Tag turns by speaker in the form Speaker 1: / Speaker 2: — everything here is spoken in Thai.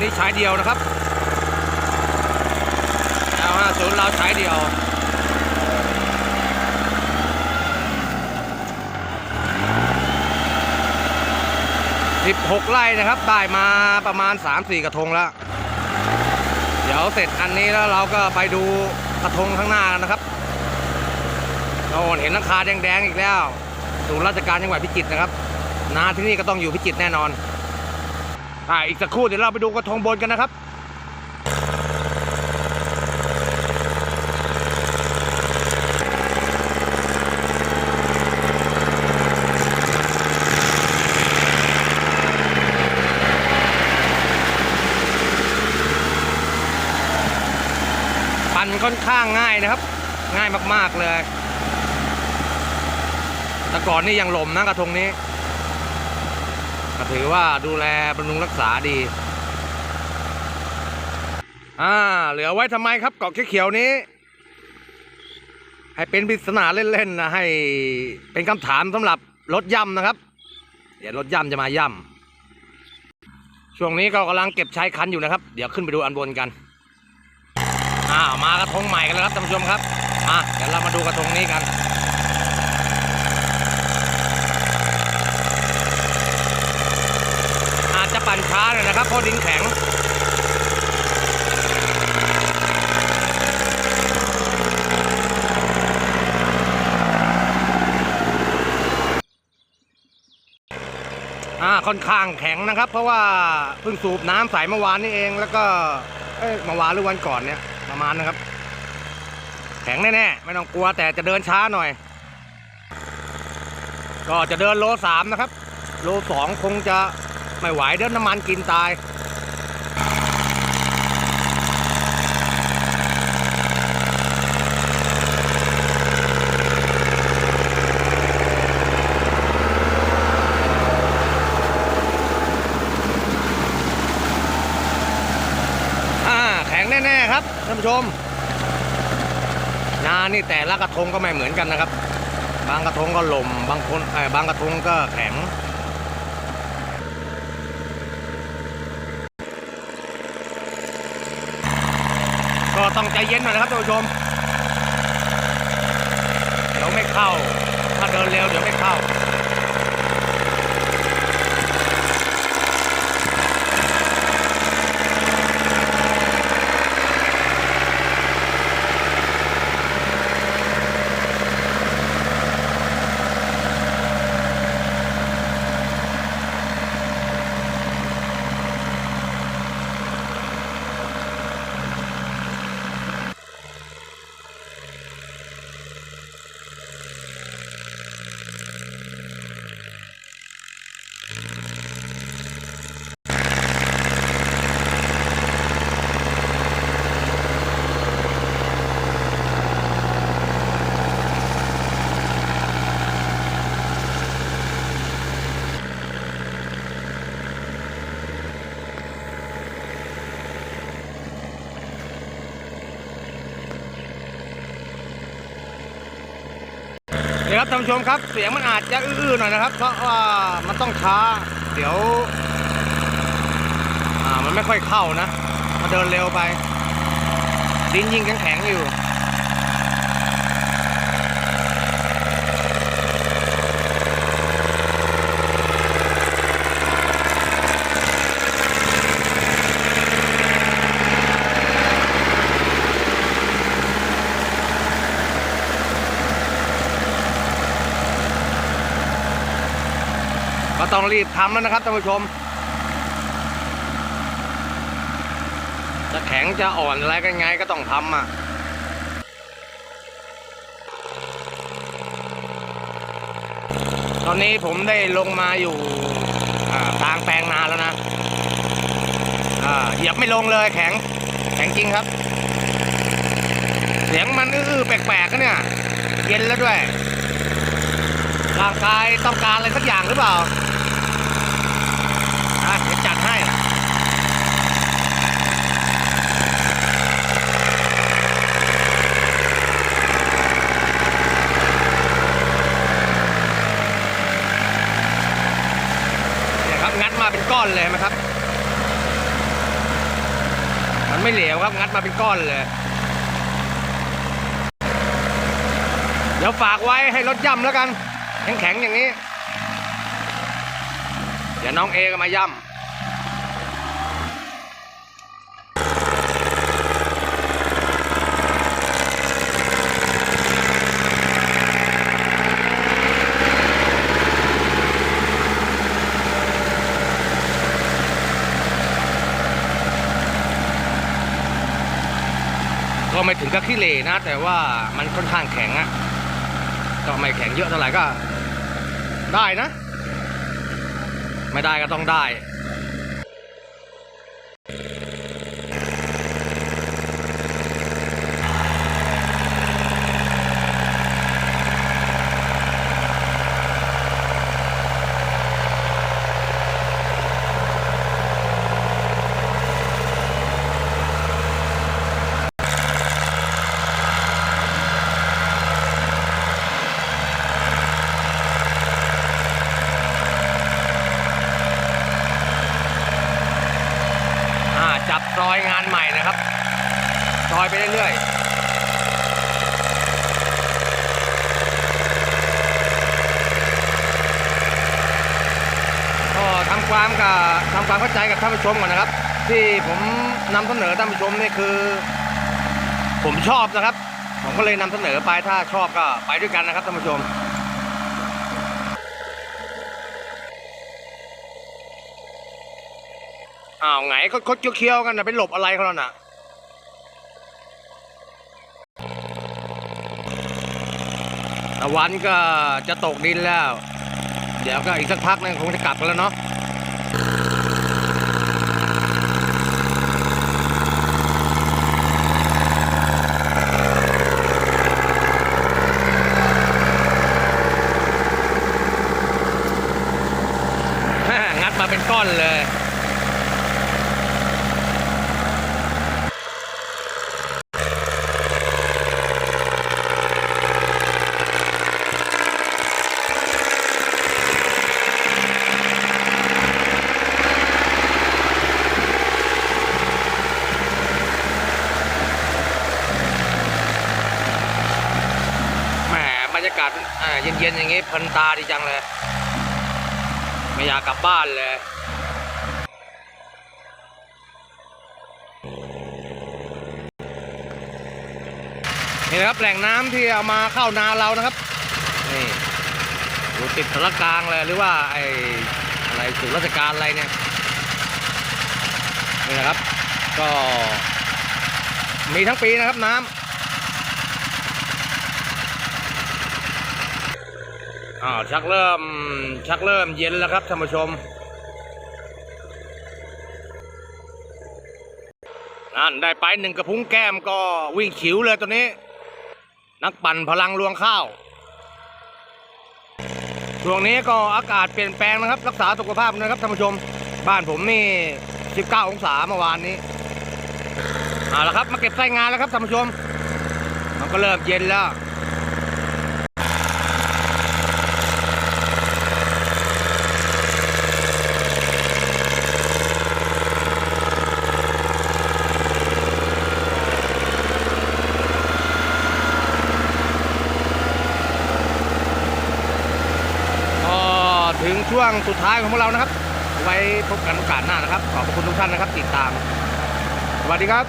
Speaker 1: ตัวนี้ใช้เดียวนะครับ L50 เราใช้เดียว16ไร่นะครับ ได้มาประมาณ3-4กระทงแล้ว เดี๋ยวเสร็จอันนี้แล้วเราก็ไปดูกระทงข้างหน้ากันนะครับเราเห็นหลังคาแดงๆอีกแล้วศูนย์ราชการจังหวัดพิจิตรนะครับนาที่นี่ก็ต้องอยู่พิจิตรแน่นอน อ่าอีกสักครู่เดี๋ยวเราไปดูกระทงบนกันนะครับปั่นค่อนข้างง่ายนะครับ ง่ายมากๆเลย แต่ก่อนนี่ยังหล่มนะกระทงนี้ ก็ถือว่าดูแลบำรุงรักษาดี อ่า เหลือไว้ทำไมครับเกาะเขียวๆนี้ ให้เป็นปริศนาเล่นๆนะให้เป็นคำถามสำหรับรถย่ำนะครับ เดี๋ยวรถย่ำจะมาย่ำช่วงนี้ก็กำลังเก็บใช้คันอยู่นะครับ เดี๋ยวขึ้นไปดูอันบนกันอ้ามากระทงใหม่กันแล้วครับท่านผู้ชมครับ มาเดี๋ยวเรามาดูกระทงนี้กัน อาจจะปั่นช้า หน่อยนะครับเพราะดินแข็งค่อนข้างแข็งนะครับ เพราะว่าเพิ่งสูบน้ำใสเมื่อวานนี่เองแล้วก็เอ้ยเมื่อวานหรือวันก่อนเนี่ยประมาณนะครับ แข็งแน่ๆไม่ต้องกลัวแต่จะเดินช้าหน่อย ก็จะเดินโลสามนะครับ โลสองคงจะ ไม่ไหวเดินน้ำมันกินตายแข็งแน่ๆครับท่านผู้ชม นานี่แต่ละกระทงก็ไม่เหมือนกันนะครับ บางกระทงก็หล่มบางคนบางกระทงก็แข็ง ก็ต้องใจเย็นหน่อยนะครับท่านผู้ชม เดี๋ยวไม่เข้า ถ้าเดินเร็วเดี๋ยวไม่เข้า ครับท่านผู้ชมครับ เสียงมันอาจจะอื้อๆหน่อยนะครับ เพราะว่ามันต้องช้า เดี๋ยวมันไม่ค่อยเข้านะมาเดินเร็วไป ดินยิงแข็งๆอยู่ ต้องรีบทำแล้วนะครับท่านผู้ชม จะแข็งจะอ่อนอะไรกันไงก็ต้องทำอะตอนนี้ผมได้ลงมาอยู่อ่ากลางแปลงนาแล้วนะเหยียบไม่ลงเลยแข็ง แข็งจริงครับ เสียงมันอื้อแปลกๆนเนี่ย เย็นแล้วด้วยร่างกายต้องการอะไรสักอย่างหรือเปล่าอะเดี๋ยวจัดให้ เนี่ยครับ งัดมาเป็นก้ อนเลยไหมครับ มันไม่เหลวครับงัดมาเป็นก้อนเลย เดี๋ยวฝากไว้ให้รถย่ำแล้วกัน แข็งๆอย่างนี้ เดี๋ยวน้องเอก็มาย่ำ ไม่ถึงกับขี้เหร่นะ แต่ว่ามันค่อนข้างแข็งอะก็ไม่แข็งเยอะเท่าไหร่ก็ ได้นะ ไม่ได้ก็ต้องได้ อ่าจับ ซอยงานใหม่นะครับ ซอยไปเรื่อยๆก็ทำความกับทำความเข้าใจกับท่านผู้ชมก่อนนะครับ ที่ผมนำเสนอท่านผู้ชมนี่คือ ผมชอบนะครับ ผมก็เลยนำเสนอไปถ้าชอบก็ไปด้วยกันนะครับท่านผู้ชม อ้าวไงเขาเขาเคี้ยวๆกันนะไปหลบอะไรเขาแล้วน่ะตะวันก็จะตกดินแล้ว เดี๋ยวก็อีกสักพักนึงคงจะกลับกันแล้วเนาะ งัดมาเป็นก้อนเลย แหมบรรยากาศอ่า เย็นๆอย่างงี้เพลินตาดีจังเลย ไม่อยากกลับบ้านเลยนี่นะครับแหล่งน้ำที่เอามาเข้านาเรานะครับนี่อยู่ติดสารกลางเลยหรือว่าไอ้อะไรศูนราชการอะไรเนี่ยนี่นะครับ ก็มีทั้งปีนะครับน้ำ อ้าชักเริ่มชักเริ่มเย็นแล้วครับท่านผู้ชมนั่นได้ไปหนึ่งกระพุ้งแก้มก็วิ่งขิวเลยตัวนี้ นักปั่นพลังลวงข้าว ช่วงนี้ก็อากาศเปลี่ยนแปลงนะครับ รักษาสุขภาพนะครับท่านผู้ชม บ้านผมนี่ 19 องศาเมื่อวานนี้เอาละครับ มาเก็บไส้งานแล้วครับท่านผู้ชม มันก็เริ่มเย็นแล้ว ก็ถึง ช่วงสุดท้ายของพวกเรานะครับ ไว้พบกันโอกาสหน้านะครับ ขอบคุณทุกท่านนะครับ ติดตาม สวัสดีครับ